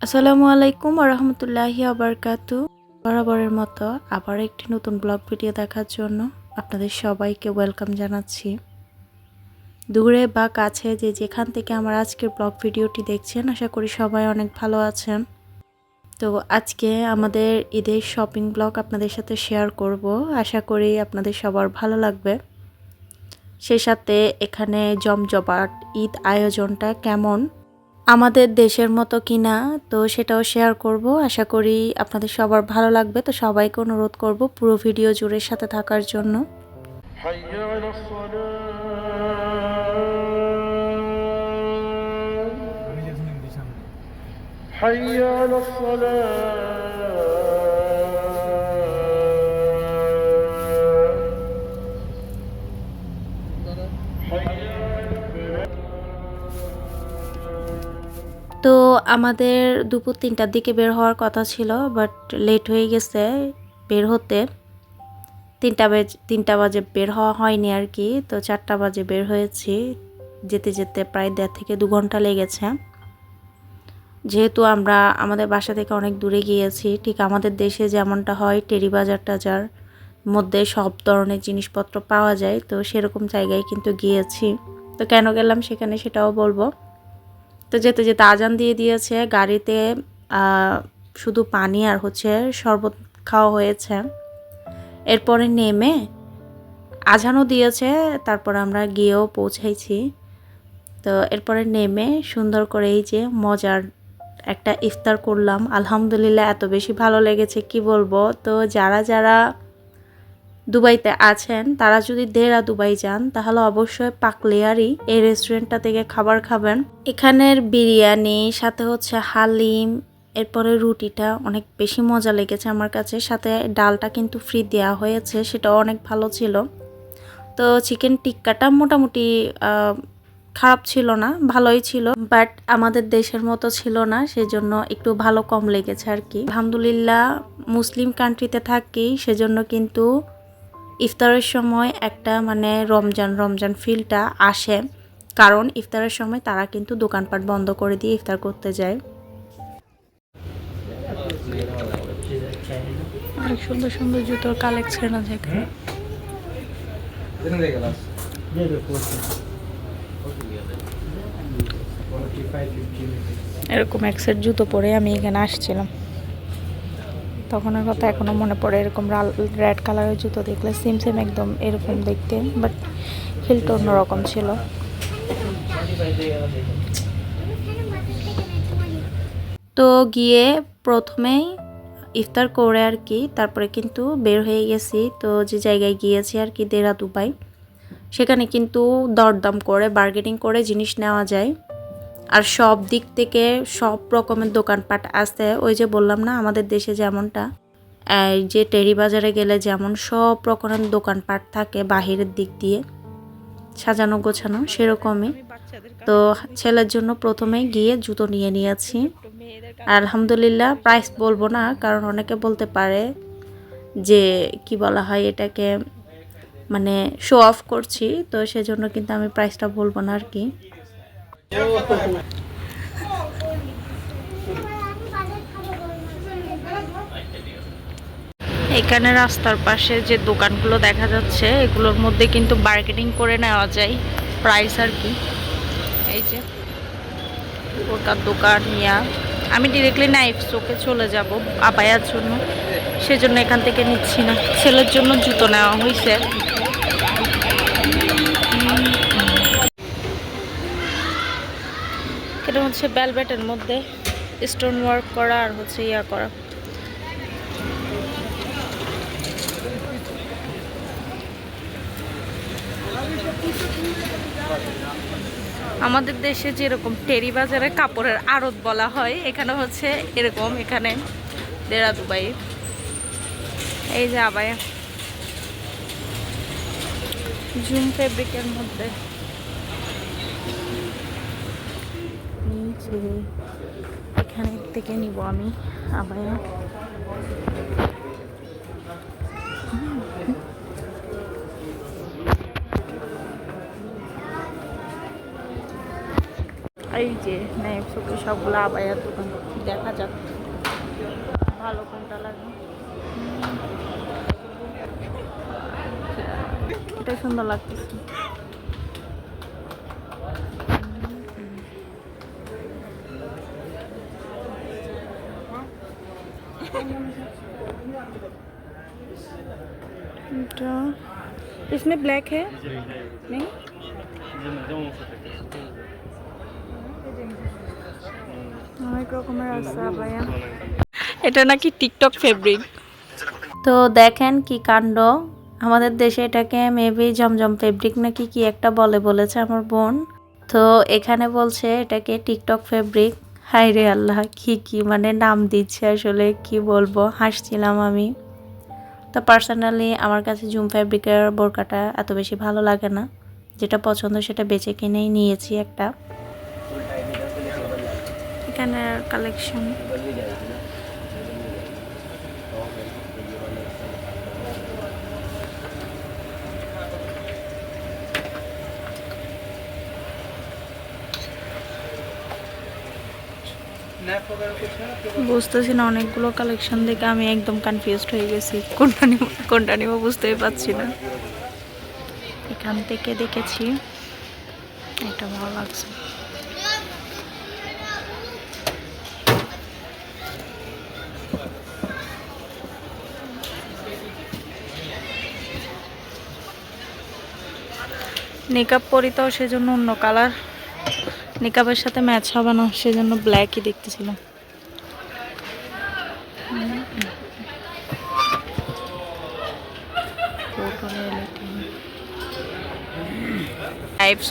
আসসালামু আলাইকুম রহমতুল্লাহি আবরকাতু। বরাবরের মতো আবার একটি নতুন ব্লগ ভিডিও দেখার জন্য আপনাদের সবাইকে ওয়েলকাম জানাচ্ছি। দূরে বা কাছে যে যেখান থেকে আমার আজকের ব্লগ ভিডিওটি দেখছেন, আশা করি সবাই অনেক ভালো আছেন। তো আজকে আমাদের ঈদের শপিং ব্লগ আপনাদের সাথে শেয়ার করব। আশা করি আপনাদের সবার ভালো লাগবে। সেই সাথে এখানে জমজমাট ঈদ আয়োজনটা কেমন? আমাদের দেশের মতো কিনা তো সেটাও শেয়ার করব আশা করি আপনাদের সবার ভালো লাগবে তো সবাইকে অনুরোধ করব পুরো ভিডিও জুড়ে সাথে থাকার জন্য حي على الصلاة আমাদের দুপুর তিনটার দিকে বের হওয়ার কথা ছিল বাট লেট হয়ে গেছে বের হতে। তিনটা বাজে তিনটা বাজে বের হওয়া হয়নি আর কি, তো চারটা বাজে বের হয়েছি। যেতে যেতে প্রায় দেড় থেকে দু ঘণ্টা লেগেছে। যেহেতু আমরা আমাদের বাসা থেকে অনেক দূরে গিয়েছি, ঠিক আমাদের দেশে যেমনটা হয় টেরি বাজার টাজার মধ্যে সব ধরনের জিনিসপত্র পাওয়া যায়, তো সেরকম জায়গায় কিন্তু গিয়েছি। তো কেন গেলাম সেখানে সেটাও বলব। তো যেতে যেতে আজান দিয়ে দিয়েছে। গাড়িতে শুধু পানি আর হচ্ছে শরবত খাওয়া হয়েছে। এরপরে নেমে আজানও দিয়েছে, তারপর আমরা গিয়েও পৌঁছাইছি। তো এরপরে নেমে সুন্দর করে এই যে মজার একটা ইফতার করলাম। আলহামদুলিল্লাহ এত বেশি ভালো লেগেছে, কি বলব? তো যারা যারা দুবাইতে আছেন, তারা যদি দেরা দুবাই যান, তাহলে অবশ্যই পাকলেয়ারি এই রেস্টুরেন্টটা থেকে খাবার খাবেন। এখানের বিরিয়ানি, সাথে হচ্ছে হালিম, এরপরে রুটিটা অনেক বেশি মজা লেগেছে আমার কাছে। সাথে ডালটা কিন্তু ফ্রি দেওয়া হয়েছে, সেটাও অনেক ভালো ছিল। তো চিকেন টিক্কাটা মোটামুটি খারাপ ছিল না, ভালোই ছিল বাট আমাদের দেশের মতো ছিল না, সেজন্য একটু ভালো কম লেগেছে আর কি। আলহামদুলিল্লাহ, মুসলিম কান্ট্রিতে থাকি, সেজন্য কিন্তু ইফতারের সময় একটা মানে রমজান রমজান ফিলটা আসে। কারণ ইফতারের সময় তারা কিন্তু দোকানপাট বন্ধ করে দিয়ে ইফতার করতে যায়। অনেক সুন্দর সুন্দর জুতোর কালেকশন আছে এখানে। loss. এরকম এক সেট জুতো পরে আমি এখানে আসছিলাম। তখনের কথা এখনও মনে পড়ে, এরকম রেড কালারের জুতো দেখলে সেম সেম একদম এরকম দেখতে বাট হিলটা অন্যরকম ছিল। তো গিয়ে প্রথমেই ইফতার করে আর কি, তারপরে কিন্তু বের হয়ে গেছি। তো যে জায়গায় গিয়েছি আর কি দেরা দুবাই সেখানে কিন্তু দরদাম করে বার্গেনিং করে জিনিস নেওয়া যায়। আর সব দিক থেকে সব রকমের দোকানপাট আছে। ওই যে বললাম না, আমাদের দেশে যেমনটা, এই যে টেরি বাজারে গেলে যেমন সব রকমের দোকানপাট থাকে বাহিরের দিক দিয়ে, সাজানো গোছানো সেরকমই। তো ছেলের জন্য প্রথমে গিয়ে জুতো নিয়ে নিয়েছি। আলহামদুলিল্লাহ প্রাইস বলব না, কারণ অনেকে বলতে পারে যে, কি বলা হয় এটাকে মানে শো অফ করছি, তো সেজন্য কিন্তু আমি প্রাইসটা বলব না আর কি। এখানে রাস্তার পাশে যে দোকানগুলো দেখা যাচ্ছে, এগুলোর মধ্যে কিন্তু বার্গেনিং করে নেওয়া যায় প্রাইস আর কি। এই যে ওটার দোকান, ইয়া। আমি ডিরেক্টলি নাইফ চোখে চলে যাব আবায়ার জন্য। সেজন্য এখান থেকে নিচ্ছি না। ছেলের জন্য জুতো নেওয়া হয়েছে এটা হচ্ছে বেলবেটের মধ্যে স্টোন ওয়ার্ক করা আর হচ্ছে ইয়া করা। আমাদের দেশে যেরকম টেরি বাজারে কাপড়ের আড়ত বলা হয়, এখানে হচ্ছে এরকম, এখানে দেড়া দুবাই এই যে আবায়া। জুম ফেব্রিকের মধ্যে এই যে এখানে থেকে নিব আমি আবায়া এই যে নাইফ সবগুলো আবায়ার দোকান। দেখা যাক। ভালো কোনটা লাগে। এটা সুন্দর লাগতেছে। इसमें ब्लैक है नहीं অনেক রকমের আছে ভাইয়া এটা নাকি টিকটক ফেব্রিক তো দেখেন কি কাণ্ড আমাদের দেশে এটাকে মেবি জমজম ফেব্রিক নাকি কি একটা বলে বলেছে আমার বোন তো এখানে বলছে এটাকে টিকটক ফেব্রিক হাই রে আল্লাহ, কি কি মানে নাম দিচ্ছে আসলে, কি বলব? হাসছিলাম আমি। তো পার্সোনালি আমার কাছে জুম ফ্যাব্রিকের বোরকাটা এত বেশি ভালো লাগে না। যেটা পছন্দ সেটা বেছে কিনেই নিয়েছি একটা। এখানে কালেকশন বুঝতেছি না, অনেকগুলো কালেকশন দেখে আমি একদম কনফিউজড হয়ে গেছি। কোনটা নিব কোনটা নিব বুঝতেই পারছি না। এখান থেকে দেখেছি। এটা ভালো লাগছে। মেকআপ পরি তো, সেজন্য অন্য কালার মেকআপের সাথে ম্যাচ হবে না, সেজন্য ব্ল্যাকই দেখতেছিলাম।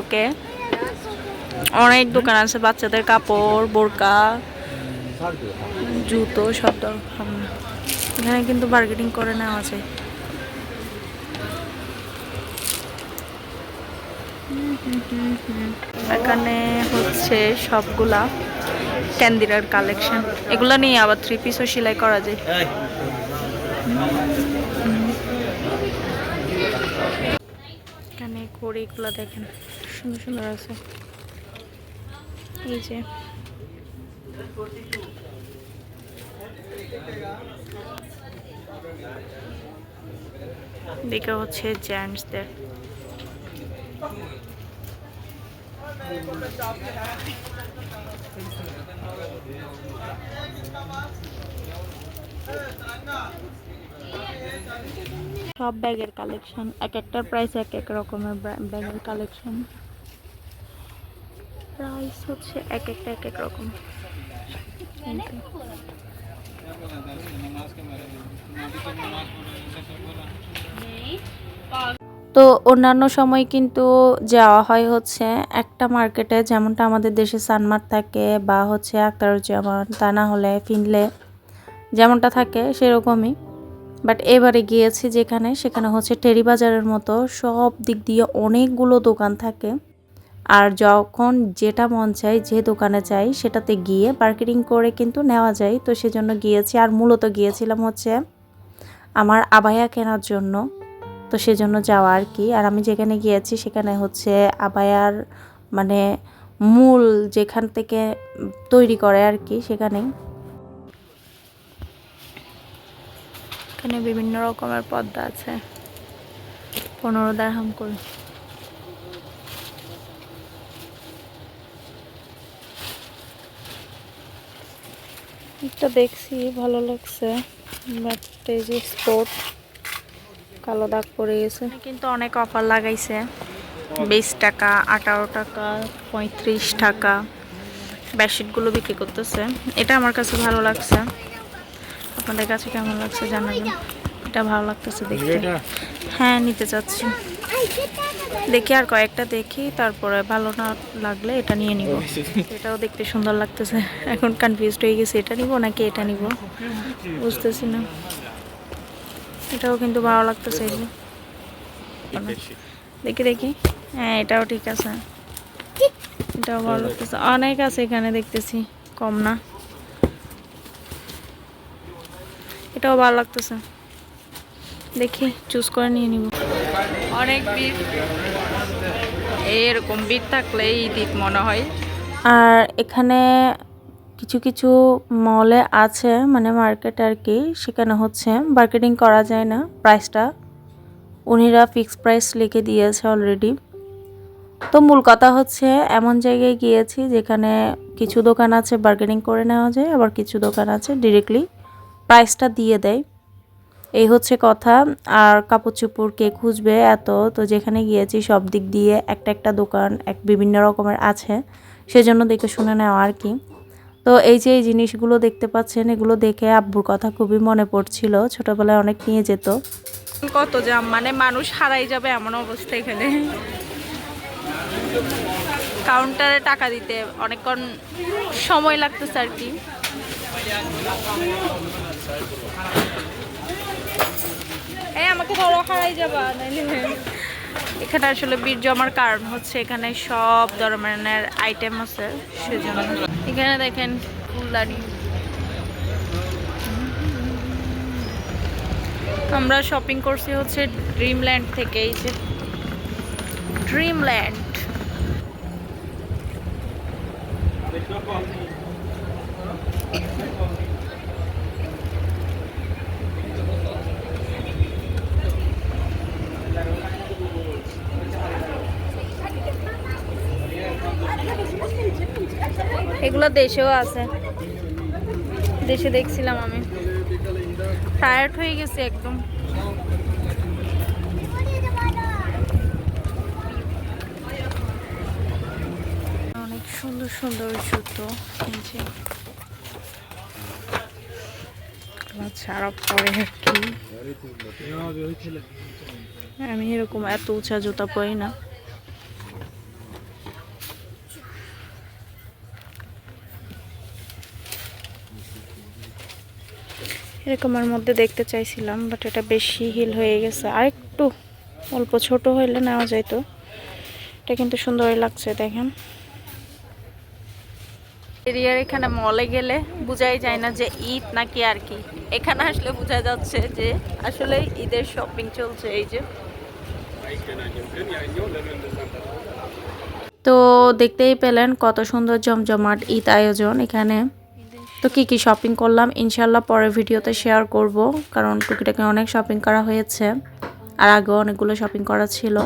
ওকে অনেক দোকান আছে, বাচ্চাদের কাপড়, বোরকা, জুতো, সব এখানে কিন্তু বার্গেনিং করে নেওয়া যায়। এখানে হচ্ছে সবগুলা ক্যান্দিরার কালেকশন। এগুলা নিয়ে আবার থ্রি পিসও সেলাই করা যায়। এখানে ঘড়িগুলো দেখেন, সুন্দর সুন্দর আছে। এই যে। দিকে হচ্ছে জেন্টসদের সব ব্যাগের কালেকশন এক একটার প্রাইস এক এক রকমের ব্যাগের কালেকশন। প্রাইস হচ্ছে এক একটা এক এক রকম এই যে। তো অন্যান্য সময় কিন্তু যাওয়া হয় হচ্ছে একটা মার্কেটে যেমনটা আমাদের দেশে সানমার থাকে বা হচ্ছে আক্তারুজ্জামান, তা না হলে ফিনলে যেমনটা থাকে সেরকমই। বাট এবারে গিয়েছি যেখানে, সেখানে হচ্ছে টেরি বাজারের মতো সব দিক দিয়ে অনেকগুলো দোকান থাকে। আর যখন যেটা মন চাই যে দোকানে চাই সেটাতে গিয়ে মার্কেটিং করে কিন্তু নেওয়া যায়। তো সেজন্য গিয়েছি আর মূলত গিয়েছিলাম হচ্ছে আমার আবায়া কেনার জন্য। তো সেজন্য যাওয়া আর কি। আর আমি যেখানে গিয়েছি সেখানে হচ্ছে আবায়ার মানে মূল যেখান থেকে তৈরি করে আর কি সেখানেই। এখানে বিভিন্ন রকমের পদ্মা আছে। পনেরো দারহাম করে। একটা দেখছি, ভালো লাগছে। বাট এই যে স্পোর্ট কালো দাগ পড়ে গেছে। কিন্তু অনেক অফার লাগাইছে। বিশ টাকা আঠারো টাকা পঁয়ত্রিশ টাকা। বেডশিটগুলো বিক্রি করতেছে। এটা আমার কাছে ভালো লাগছে। আপনাদের কাছে কেমন লাগছে জানাবেন। এটা ভালো লাগতেছে দেখতে। হ্যাঁ নিতে চাচ্ছি। দেখি আর কয়েকটা দেখি তারপরে ভালো না লাগলে এটা নিয়ে নিব। এটাও দেখতে সুন্দর লাগতেছে। এখন কনফিউজড হয়ে গেছে এটা নিব নাকি এটা নিব? বুঝতেছি না। এটাও কিন্তু ভালো লাগতেছে এই দেখি দেখি। হ্যাঁ এটাও ঠিক আছে। এটাও ভালো লাগতেছে। অনেক আছে এখানে দেখতেছি কম না। এটাও ভালো লাগতেছে। দেখি চুজ করে নিয়ে নিব। অনেক এরকম ভিড় থাকলে ঈদ ঈদ মনে হয়। আর এখানে কিছু কিছু মলে আছে মানে মার্কেট আর কি, সেখানে হচ্ছে মার্কেটিং করা যায় না প্রাইসটা উনিরা ফিক্স প্রাইস লিখে দিয়েছে অলরেডি তো মূল কথা হচ্ছে, এমন জায়গায় গিয়েছি যেখানে কিছু দোকান আছে বার্গেনিং করে নেওয়া যায়, আবার কিছু দোকান আছে ডিরেক্টলি প্রাইসটা দিয়ে দেয়। এই হচ্ছে কথা। আর কাপড় চোপড় কে খুঁজবে এত, তো যেখানে গিয়েছি সব দিক দিয়ে একটা একটা দোকান, এক বিভিন্ন রকমের আছে, সেজন্য দেখে শুনে নেওয়া আর কি। তো এই যে এই জিনিসগুলো দেখতে পাচ্ছেন, এগুলো দেখে আব্বুর কথা খুবই মনে পড়ছিল। ছোটবেলায় অনেক নিয়ে যেত। কত জাম মানে মানুষ হারাই যাবে এমন অবস্থা এখানে। কাউন্টারে টাকা দিতে অনেকক্ষণ সময় লাগতেছে আর কি। এই আমাকে ধরো হারাই যাবা, নাইলে। এখানে আসলে বীর জমার কারণ হচ্ছে এখানে সব ধরনের আইটেম আছে, সেজন্য। এখানে দেখেন ফুলদানি। আমরা শপিং করছি হচ্ছে ড্রিমল্যান্ড থেকে, এই যে ড্রিমল্যান্ড এগুলো দেশেও আছে। দেশে দেখছিলাম আমি। টায়ার্ড হয়ে গেছে একদম। অনেক সুন্দর সুন্দর জুতো কিনছে। আমি এরকম এত উঁচা জুতা পরি না। এরকমের মধ্যে দেখতে চাইছিলাম বাট এটা বেশি হিল হয়ে গেছে। আর একটু অল্প ছোট হইলে নেওয়া যাইতো। এটা কিন্তু সুন্দরই লাগছে, দেখেন। এরিয়ার এখানে মলে গেলে বোঝাই যায় না যে ঈদ নাকি আর কি। এখানে আসলে বোঝা যাচ্ছে যে আসলে ঈদের শপিং চলছে, এই যে। তো দেখতেই পেলেন কত সুন্দর জমজমাট ঈদ আয়োজন এখানে। তো কি কি শপিং করলাম? ইনশাল্লাহ পরের ভিডিওতে শেয়ার করব, কারণ টুকিটাকে অনেক শপিং করা হয়েছে, আর আগেও অনেকগুলো শপিং করা ছিল।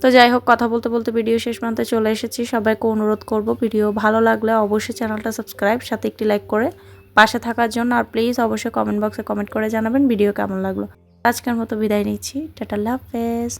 তো যাই হোক, কথা বলতে বলতে ভিডিও শেষ প্রান্তে চলে এসেছি। সবাইকে অনুরোধ করব ভিডিও ভালো লাগলে অবশ্যই চ্যানেলটা সাবস্ক্রাইব সাথে একটি লাইক করে পাশে থাকার জন্য, আর প্লিজ অবশ্যই কমেন্ট বক্সে কমেন্ট করে জানাবেন ভিডিও কেমন লাগল। আজকের মতো বিদায় নিচ্ছি। টাটা হাফেজ।